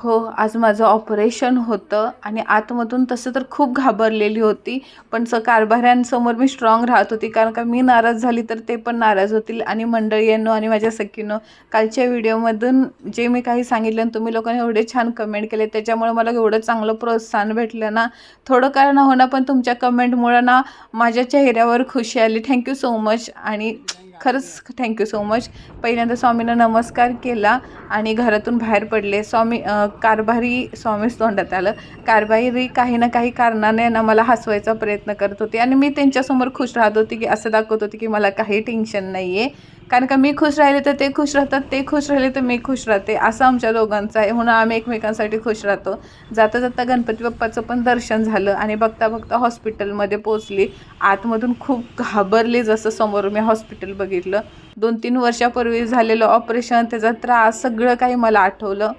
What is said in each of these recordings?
हो आज माझं ऑपरेशन होतं आणि आतमधून तसं तर खूप घाबरलेली होती पण स कारभाऱ्यांसमोर मी स्ट्रॉंग राहत होती कारण का मी नाराज झाली तर ते पण नाराज होतील. आणि मंडळींनो आणि माझ्या सखीनं कालच्या व्हिडिओमधून जे मी काही सांगितलं आणि तुम्ही लोकांनी एवढे छान कमेंट केले त्याच्यामुळे मला एवढं चांगलं प्रोत्साहन भेटलं ना. थोडं कारण होणार पण तुमच्या कमेंटमुळं ना माझ्या चेहऱ्यावर खुशी आली. थँक्यू सो मच आणि खरंच थँक्यू सो मच पहिल्यांदा स्वामींना नमस्कार केला आणि घरातून बाहेर पडले. स्वामी कारभारी स्वामीच तोंडात आलं. कारभारी काही ना काही कारणाने ना मला हसवायचा प्रयत्न करत होते आणि मी त्यांच्यासमोर खुश राहत होती की असं दाखवत होते की मला काही टेन्शन नाही आहे कारण का मी खुश राहिले तर ते खुश राहतात ते खुश राहिले तर मी खुश राहते. असं आमच्या दोघांचं आहे. म्हणून आम्ही एकमेकांसाठी खुश राहतो. जाता जाता गणपती बाप्पाचं पण दर्शन झालं आणि बघता बघता हॉस्पिटलमध्ये पोचली आतमधून खूप घाबरली जसं समोर मी हॉस्पिटल बघितलं. दोन तीन वर्षापूर्वी झालेलं ऑपरेशन त्याचा त्रास सगळं काही मला आठवलं.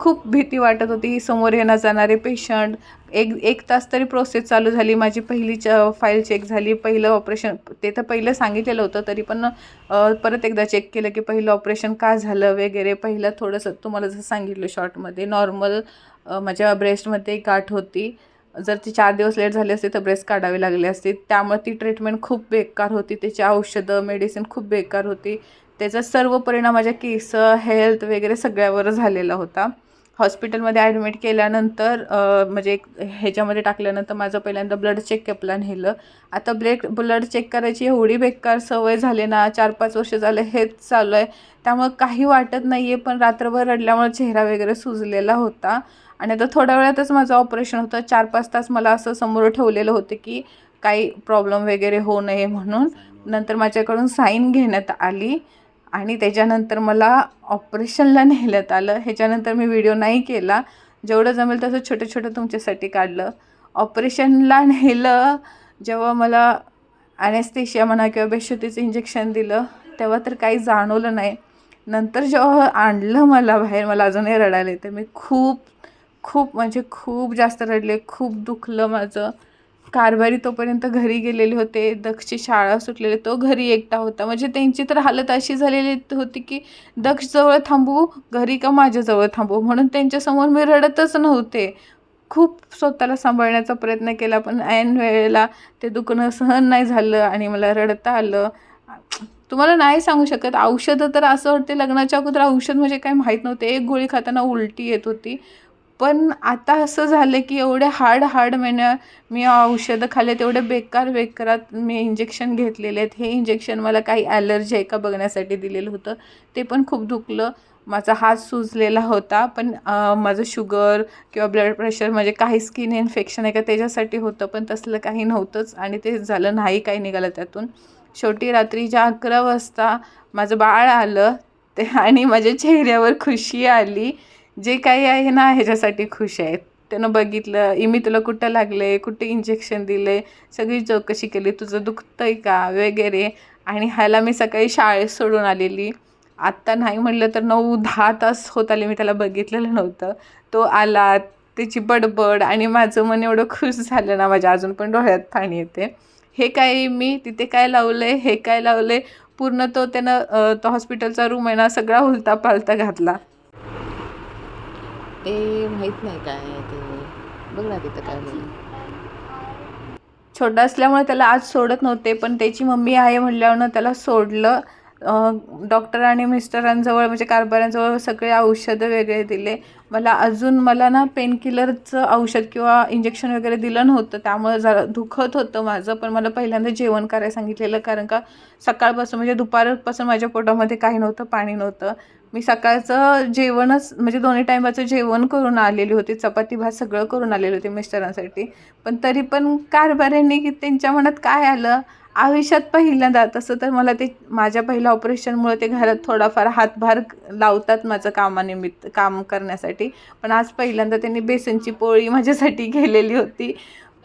खूप भीती वाटत होती. समोर येणं जाणारे पेशंट एक एक तास तरी प्रोसेस चालू झाली. माझी पहिली च फाईल चेक झाली. पहिलं ऑपरेशन ते तर पहिलं सांगितलेलं होतं तरी पण परत एकदा चेक केलं की पहिलं ऑपरेशन का झालं वगैरे. पहिलं थोडंसं तुम्हाला जसं सांगितलं शॉर्टमध्ये नॉर्मल माझ्या ब्रेस्टमध्ये एक गाठ होती. जर ती चार दिवस लेट झाली असते तर ब्रेस्ट काढावी लागली असती. त्यामुळे ती ट्रीटमेंट खूप बेकार होती. त्याची औषधं मेडिसिन खूप बेकार होती. त्याचा सर्व परिणाम माझ्या केस हेल्थ वगैरे सगळ्यावर झालेला होता. हॉस्पिटलमध्ये ॲडमिट केल्यानंतर म्हणजे एक ह्याच्यामध्ये टाकल्यानंतर माझं पहिल्यांदा ब्लड चेक केपला नेलं आता ब्लेड ब्लड चेक करायची एवढी बेकार सवय झाली ना चार पाच वर्ष झालं हेच चालू आहे. त्यामुळं काही वाटत नाही आहे पण रात्रभर रडल्यामुळे चेहरा वगैरे सुजलेला होता. आणि आता थोड्या वेळातच माझं ऑपरेशन होतं. चार पाच तास मला असं समोर ठेवलेलं होतं की काही प्रॉब्लेम वगैरे होऊ नये म्हणून. नंतर माझ्याकडून साईन घेण्यात आली. आणि त्याच्यानंतर मला ऑपरेशनला नेण्यात आलं. ह्याच्यानंतर मी व्हिडिओ नाही केला. जेवढं जमेल तसं छोटं छोटं तुमच्यासाठी काढलं. ऑपरेशनला नेलं. जेव्हा मला ॲनेस्थेशिया म्हणा किंवा बेशुद्धीचं इंजेक्शन दिलं तेव्हा तर काही जाणवलं नाही. नंतर जेव्हा आणलं मला बाहेर मला अजूनही रडायला येतं. मी खूप खूप म्हणजे खूप जास्त रडले. खूप दुखलं माझं. कारभारी तोपर्यंत घरी गेलेले होते. दक्षची शाळा सुटलेले. तो घरी एकटा होता. म्हणजे त्यांची तर हालत अशी झालेली होती की दक्ष जवळ थांबू घरी का माझ्याजवळ थांबू? म्हणून त्यांच्यासमोर मी रडतच नव्हते. खूप स्वतःला सांभाळण्याचा प्रयत्न केला पण ऐन वेळेला ते दुखणं सहन नाही झालं आणि मला रडता आलं. तुम्हाला नाही सांगू शकत. औषधं तर असं वाटते लग्नाच्या अगोदर औषध म्हणजे काय माहीत नव्हते. एक गोळी खाताना उलटी येत होती. पण आता असं झालं की एवढे हार्ड हार्ड महिन्या मी औषधं खाल्ले तेवढे बेकार बेकारात मी इंजेक्शन घेतलेले आहेत. हे इंजेक्शन मला काही ॲलर्जी आहे का बघण्यासाठी दिलेलं होतं. ते पण खूप दुखलं. माझा हात सुजलेला होता पण माझं शुगर किंवा ब्लड प्रेशर म्हणजे काही स्किन इन्फेक्शन आहे का त्याच्यासाठी होतं पण तसलं काही नव्हतंच आणि ते झालं नाही काही निघालं त्यातून. शेवटी रात्रीच्या अकरा वाजता माझं बाळ आलं ते आणि माझ्या चेहऱ्यावर खुशी आली. जे काही आहे ना ह्याच्यासाठी खुश आहेत. त्यानं बघितलं इमी तुला कुठं लागले? कुठे इंजेक्शन दिले? सगळी चौकशी केली तुझं दुखतंय का? वगैरे. आणि ह्याला मी सकाळी शाळेत सोडून आलेली. आत्ता नाही म्हटलं तर नऊ दहा तास होत आले मी त्याला बघितलेलं नव्हतं. तो आला त्याची बडबड आणि माझं मन एवढं खुश झालं ना माझ्या अजून पण डोळ्यात पाणी येते. हे काय मी तिथे काय लावलं आहे हे काय लावलं आहे पूर्ण तो त्यानं तो हॉस्पिटलचा रूम आहे ना सगळा उलता पालता घातला. ते माहीत नाही काय ते. बघ ना तिथं काय छोटा असल्यामुळे त्याला आज सोडत नव्हते पण त्याची मम्मी आहे म्हटल्यावर त्याला सोडलं. डॉक्टर आणि मिस्टरांजवळ म्हणजे कारभाऱ्यांजवळ सगळे औषधं वेगळे दिले. मला अजून मला ना पेनकिलरचं औषध किंवा इंजेक्शन वगैरे दिलं नव्हतं. त्यामुळे जरा दुखत होतं माझं पण मला पहिल्यांदा जेवण करायला सांगितलेलं. कारण का सकाळपासून म्हणजे दुपारपासून माझ्या पोटामध्ये काही नव्हतं पाणी नव्हतं. मी सकाळचं जेवणच म्हणजे दोन्ही टायमाचं जेवण करून आलेली होती चपाती भात सगळं करून आलेली होती मिस्टरांसाठी. पण तरी पण कारभाऱ्यांनी की त्यांच्या मनात काय आलं? आयुष्यात पहिल्यांदा तसं तर मला ते माझ्या पहिल्या ऑपरेशनमुळे ते घरात थोडाफार हातभार लावतात माझं कामानिमित्त काम करण्यासाठी. पण आज पहिल्यांदा त्यांनी बेसनची पोळी माझ्यासाठी केलेली होती.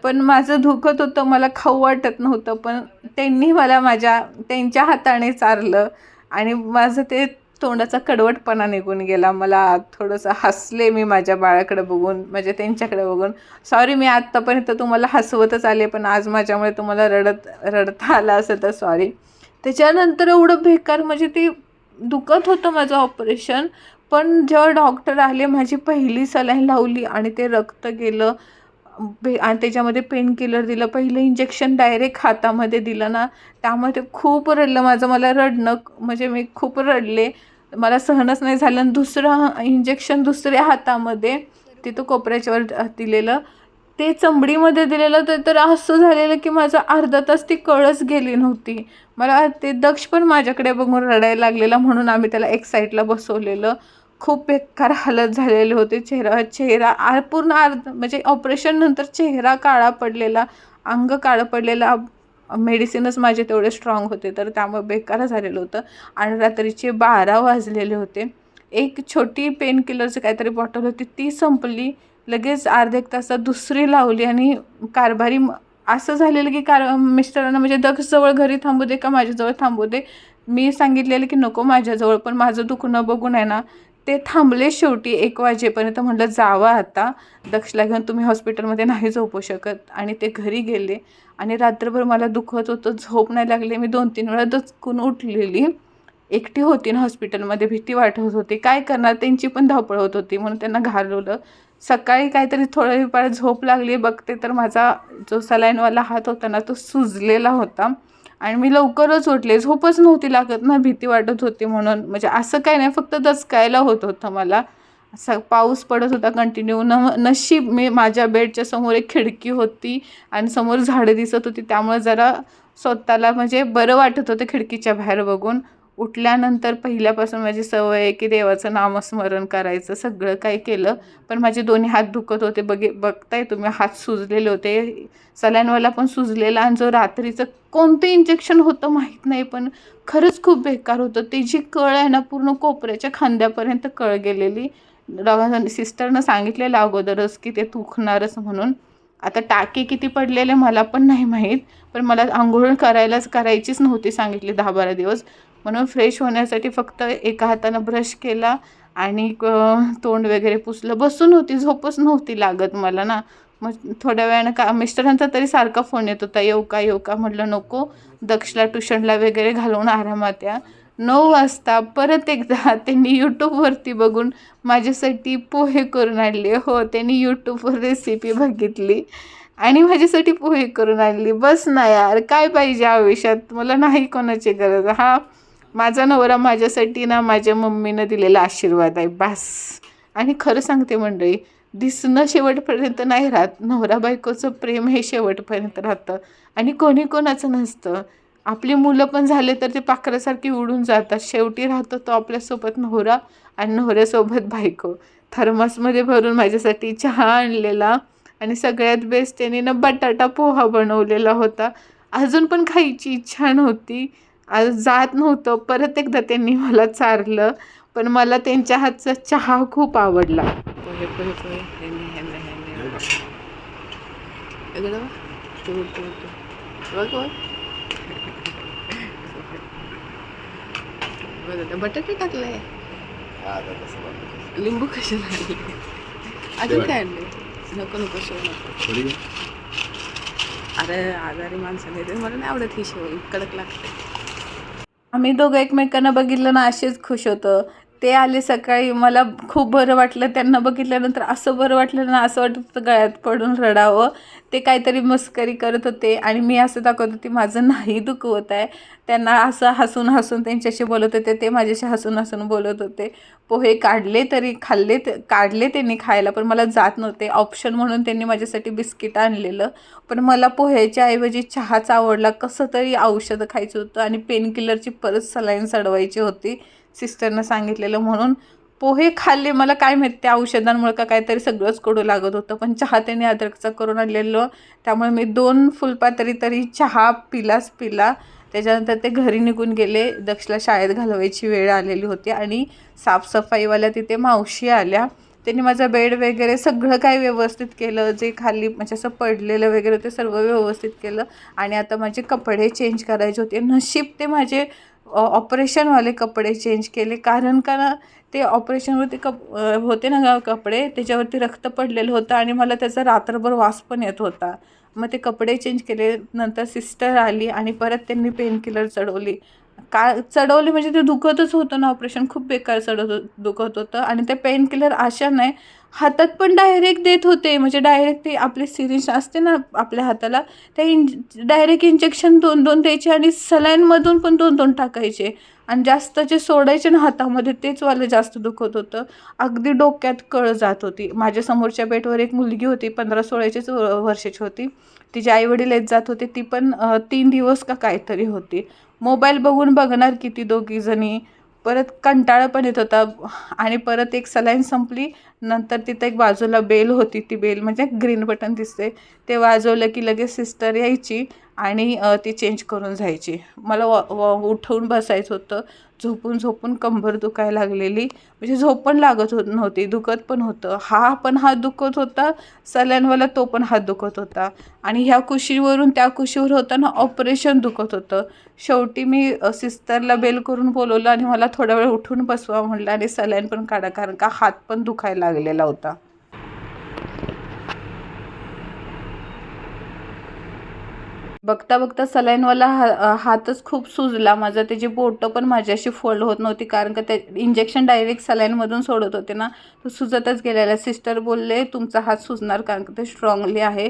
पण माझं दुखत होतं मला खाऊ वाटत नव्हतं पण त्यांनी मला माझ्या त्यांच्या हाताने चारलं. आणि माझं ते तोंडाचा कडवटपणा निघून गेला. मला थोडंसं हसले मी माझ्या बाळाकडे बघून म्हणजे त्यांच्याकडे बघून. सॉरी मी आत्तापर्यंत तुम्हाला हसवतच आले पण आज माझ्यामुळे तुम्हाला रडत रडता आलं असं तर सॉरी त्याच्यानंतर एवढं बेकार म्हणजे ते दुखत होतं माझं ऑपरेशन पण जेव्हा डॉक्टर आले माझी पहिली सलाईन लावली आणि ते रक्त गेलं बे आणि त्याच्यामध्ये पेन किलर दिलं. पहिलं इंजेक्शन डायरेक्ट हातामध्ये दिलं ना. त्यामध्ये खूप रडलं माझं. मला रडणं म्हणजे मी खूप रडले. मला सहनच नाही झालं. आणि दुसरं इंजेक्शन दुसऱ्या हातामध्ये तिथं कोपऱ्याच्यावर दिलेलं. ते चमडीमध्ये दिलेलं तर तर असं झालेलं की माझं अर्धा तास ती कळच गेली नव्हती. मला ते दक्ष पण माझ्याकडे बघून रडायला लागलेला म्हणून आम्ही त्याला एक साईडला बसवलेलं. खूप बेकार हालत झालेले होते. चेहरा चेहरा आ पूर्ण अर्ध म्हणजे ऑपरेशननंतर चेहरा काळा पडलेला अंग काळं पडलेला मेडिसिनच माझे तेवढे स्ट्रॉंग होते तर त्यामुळे बेकार झालेलं होतं. आणि रात्रीचे बारा वाजलेले होते. एक छोटी पेन किलरचं काहीतरी बॉटल होती. ती संपली. लगेच अर्धे एक तासात दुसरी लावली आणि कारभारी असं झालेलं की कार मिस्टरांना म्हणजे दक्षजवळ घरी थांबू दे का माझ्याजवळ थांबू दे? मी सांगितलेलं की नको माझ्याजवळ पण माझं दुखणं बघून आहे ना ते थांबले शेवटी एक वाजेपर्यंत म्हटलं जावा आता. दक्षला घेऊन तुम्ही हॉस्पिटलमध्ये नाही झोपू शकत. आणि ते घरी गेले. आणि रात्रभर मला दुखत होतं. झोप नाही लागले. मी दोन तीन वेळा दचकून उठलेली. एकटी होती ना हॉस्पिटलमध्ये. भीती वाटत होती. काय करणार? त्यांची पण धावपळ होत होती. म्हणून त्यांना घालवलं. सकाळी काहीतरी थोडं वेळ झोप लागली. बघते तर माझा जो सलाईनवाला हात होता ना तो सुजलेला होता. आणि मी लवकरच उठले झोपच नव्हती लागत ना भीती वाटत होती म्हणून. म्हणजे असं काही नाही फक्त दचकायला होत होतं मला. असं पाऊस पडत होता कंटिन्यू न नशीब मी माझ्या बेडच्या समोर एक खिडकी होती आणि समोर झाडं दिसत होती. त्यामुळे जरा स्वतःला म्हणजे बरं वाटत होतं खिडकीच्या बाहेर बघून. उठल्यानंतर पहिल्यापासून माझी सवय आहे की देवाचं नामस्मरण करायचं सगळं काही केलं. पण माझे दोन्ही हात दुखत होते. बघे बघताय तुम्ही हात सुजलेले होते. सलाईनवाला पण सुजलेला आणि जो रात्रीचं कोणतं इंजेक्शन होतं माहीत नाही पण खरंच खूप बेकार होतं. ते जी कळ आहे ना पूर्ण कोपऱ्याच्या खांद्यापर्यंत कळ गेलेली. डॉ सिस्टरनं सांगितलेलं अगोदरच की ते दुखणारच म्हणून. आता टाके किती पडलेले मला पण नाही माहीत पण मला आंघोळ करायलाच करायचीच नव्हती सांगितली दहा बारा दिवस. म्हणून फ्रेश होण्यासाठी फक्त एका हातानं ब्रश केला आणि तोंड वगैरे पुसलं. बसून होती झोपच नव्हती लागत मला ना. मग थोड्या वेळानं का मिस्टरांचा तरी सारखा फोन येत होता येऊ का येऊ का? म्हटलं नको दक्षला ट्युशनला वगैरे घालवून आरामात या. नऊ वाजता परत एकदा त्यांनी यूट्यूबवरती बघून माझ्यासाठी पोहे करून आणले. हो त्यांनी यूट्यूबवर रेसिपी बघितली आणि माझ्यासाठी पोहे करून आणली. बस ना यार काय पाहिजे आयुष्यात? मला नाही कोणाची गरज. हा माझा नवरा माझ्यासाठी ना माझ्या मम्मीनं दिलेला आशीर्वाद आहे बास. आणि खरं सांगते मंडळी दिसणं शेवटपर्यंत नाही राहत. नवरा बायकोचं प्रेम हे शेवटपर्यंत राहतं. आणि कोणी कोणाचं नसतं. आपली मुलं पण झाले तर ते पाखरासारखी उडून जातात. शेवटी राहतो तो आपल्यासोबत नवरा आणि नवऱ्यासोबत बायको. थर्मसमध्ये भरून माझ्यासाठी चहा आणलेला आणि सगळ्यात बेस्ट त्याने ना बटाटा पोहा बनवलेला होता. अजून पण खायची इच्छा नव्हती. आज जात नव्हतं. परत एकदा त्यांनी मला चारलं. पण मला त्यांच्या हातचा चहा खूप आवडला. बटाटे टाकले. लिंबू कशाला आणले? अजून काय आणले? नको नको शेव नको. अरे आजारी माणसाने ते मला नाही आवडत ही शेव. कडक लागते. आम्ही दोघं एकमेकांना बघितलं ना असेच खुश होतं. ते आले सकाळी. मला खूप बरं वाटलं. त्यांना बघितल्यानंतर असं बरं वाटलं ना असं वाटत होतं गळ्यात पडून रडावं. ते काहीतरी मस्करी करत होते आणि मी असं दाखवत होती माझं नाही दुखवत आहे. त्यांना असं हसून हसून त्यांच्याशी बोलत होते. ते माझ्याशी हसून हसून बोलत होते. पोहे काढले तरी खाल्ले ते काढले त्यांनी खायला पण मला जात नव्हते. ऑप्शन म्हणून त्यांनी माझ्यासाठी बिस्किट आणलेलं. पण मला पोह्याच्या ऐवजी चहाच आवडला. कसं तरी औषधं खायचं होतं आणि पेनकिलरची परत सलाईन चढवायची होती. सिस्टरनं सांगितलेलं म्हणून पोहे खाल्ले. मला काय माहीत त्या औषधांमुळे का काहीतरी सगळंच कडू लागत होतं. पण चहा त्याने अद्रकचा करून आणलेलं. त्यामुळे मी दोन फुलपातरी तरी चहा पिलाच पिला. त्याच्यानंतर ते घरी निघून गेले. दक्षला शाळेत घालवायची वेळ आलेली होती आणि साफसफाईवाल्या तिथे मावशी आल्या. त्यांनी माझा बेड वगैरे सगळं काही व्यवस्थित केलं. जे खाली म्हणजे असं पडलेलं वगैरे ते सर्व व्यवस्थित केलं. आणि आता माझे कपडे चेंज करायचे होते. नशीब ते माझे ऑपरेशनवाले कपडे चेंज केले. कारण का ना ते ऑपरेशनवरती कप होते ना ग कपडे त्याच्यावरती रक्त पडलेलं होतं आणि मला त्याचा रात्रभर वास पण येत होता. मग ते कपडे चेंज केले नंतर सिस्टर आली आणि परत त्यांनी पेनकिलर चढवली. का चढवले म्हणजे ते दुखतच होतं ना ऑपरेशन खूप बेकार चढत दुखत होतं. आणि ते पेनकिलर अशा नाही हातात पण डायरेक्ट देत होते. म्हणजे डायरेक्ट ते आपले सिरिंज असते ना आपल्या हाताला ते इंज डायरेक्ट इंजेक्शन दोन दोन द्यायचे आणि सलाईनमधून पण दोन दोन टाकायचे. आणि जास्त जे सोडायचे ना हातामध्ये तेचवालं जास्त दुखत होतं. अगदी डोक्यात कळ जात होती. माझ्या समोरच्या बेटवर एक मुलगी होती पंधरा सोळाचीच व- वर्षाची होती. तिचे आईवडील येत जात होते. ती पण तीन दिवस का काहीतरी होती. मोबाईल बघून बघणार किती दोघीजणी. परत कंटाळा पण येत होता. आणि परत एक सलाईन संपली. नंतर तिथं एक बाजूला बेल होती ती बेल म्हणजे ग्रीन बटन दिसते ते वाजवलं की लगेच सिस्टर यायची. आणि ती चेंज करून जायची. मला व उठवून बसायचं होतं. झोपून झोपून कंबर दुखायला लागलेली. म्हणजे झोप पण लागत होत नव्हती दुखत पण होतं. हा पण हात दुखत होता सल्यानवाला तो पण हात दुखत होता. आणि ह्या कुशीवरून त्या कुशीवर होताना ऑपरेशन दुखत होतं. शेवटी मी सिस्टरला बेल करून बोलवलं आणि मला थोडा वेळ उठून बसवा म्हटलं आणि सलाईन पण काढा. कारण का हात पण दुखायला लागलेला होता. बघता बघता सलाईनवाला हा हातच खूप सुजला. माझा त्याची बोटं पण माझ्याशी फोल्ड होत नव्हती कारण का ते इंजेक्शन डायरेक्ट सलाईनमधून सोडत होते ना. तो सुजतच गेलेला. सिस्टर बोलले तुमचा हात सुजणार कारण का ते स्ट्रॉंगली आहे.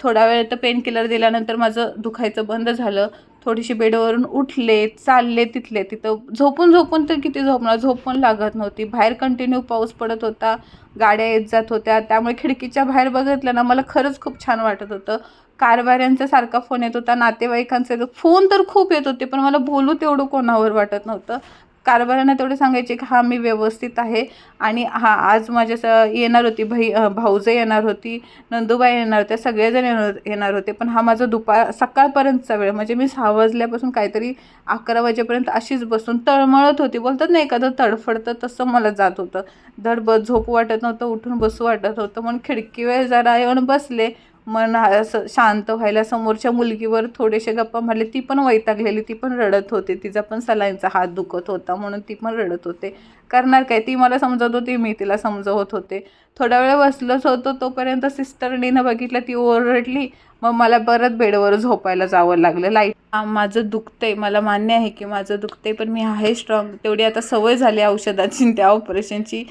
थोडा वेळ तर पेन किलर दिल्यानंतर माझं दुखायचं बंद झालं. थोडीशी बेडवरून उठले चालले तिथले. तिथं झोपून झोपून तर किती झोपणार? झोप पण लागत नव्हती. बाहेर कंटिन्यू पाऊस पडत होता. गाड्या येत जात होत्या. त्यामुळे खिडकीच्या बाहेर बघितलं ना मला खरंच खूप छान वाटत होतं. कारभाऱ्यांचा सारखा फोन येत होता नातेवाईकांचे फोन तर खूप येत होते पण मला बोलू तेवढं कोणावर वाटत नव्हतं. कारभाऱ्यांना तेवढं सांगायचे की हां मी व्यवस्थित आहे. आणि हां आज माझ्या स येणार होती भाई भाऊजे येणार होती नंदुबाई येणार होत्या सगळेजण येणार येणार होते पण हा माझा दुपार सकाळपर्यंतचा वेळ म्हणजे मी सहा वाजल्यापासून काहीतरी अकरा वाजेपर्यंत अशीच बसून तळमळत होती. बोलतात ना एखादं तडफडतं तसं मला जात होतं. धड ब झोप वाटत नव्हतं उठून बसू वाटत होतं म्हणून वेळ जरा येऊन बसले. मन असं शांत व्हायला समोरच्या मुलगीवर थोडेसे गप्पा मारले. ती पण वैतागलेली ती पण रडत होती. तिचा पण सलाईंचा हात दुखत होता म्हणून ती पण रडत होते. करणार काय? ती मला समजत होती मी तिला समजवत होते. थोडा वेळ बसलोच होतो तोपर्यंत सिस्टरनीनं बघितलं ती ओरडली. मग मला परत बेडवर झोपायला जावं लागलं. लाइट माझं दुखतंय. मला मान्य आहे की माझं दुखतंय पण मी आहे स्ट्रॉंग तेवढी आता सवय झाली औषधाची. त्या ऑपरेशनची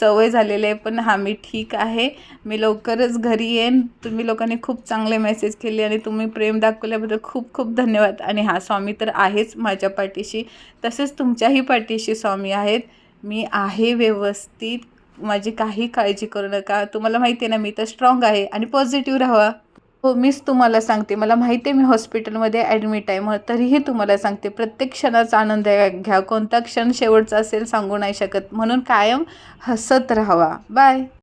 सवय झालेली आहे पण हा मी ठीक आहे. मी लवकरच घरी येईन. तुम्ही लोकांनी खूप चांगले मेसेज केले आणि तुम्ही प्रेम दाखवल्याबद्दल खूप खूप धन्यवाद. आणि हा स्वामी तर आहेच माझ्या पाठीशी. तसेच तुमच्याही पाठीशी स्वामी आहेत. मी आहे व्यवस्थित. माझी काही काळजी करू नका. तुम्हाला माहिती आहे ना मी तर स्ट्रॉंग आहे. आणि पॉझिटिव्ह राहा हो मीच तुम्हाला सांगते. मला माहिती आहे मी हॉस्पिटलमध्ये ॲडमिट आहे मग तरीही तुम्हाला सांगते. प्रत्येक क्षणाचा आनंद घ्या कोणता क्षण शेवटचा असेल सांगू नाही शकत. म्हणून कायम हसत राहावा. बाय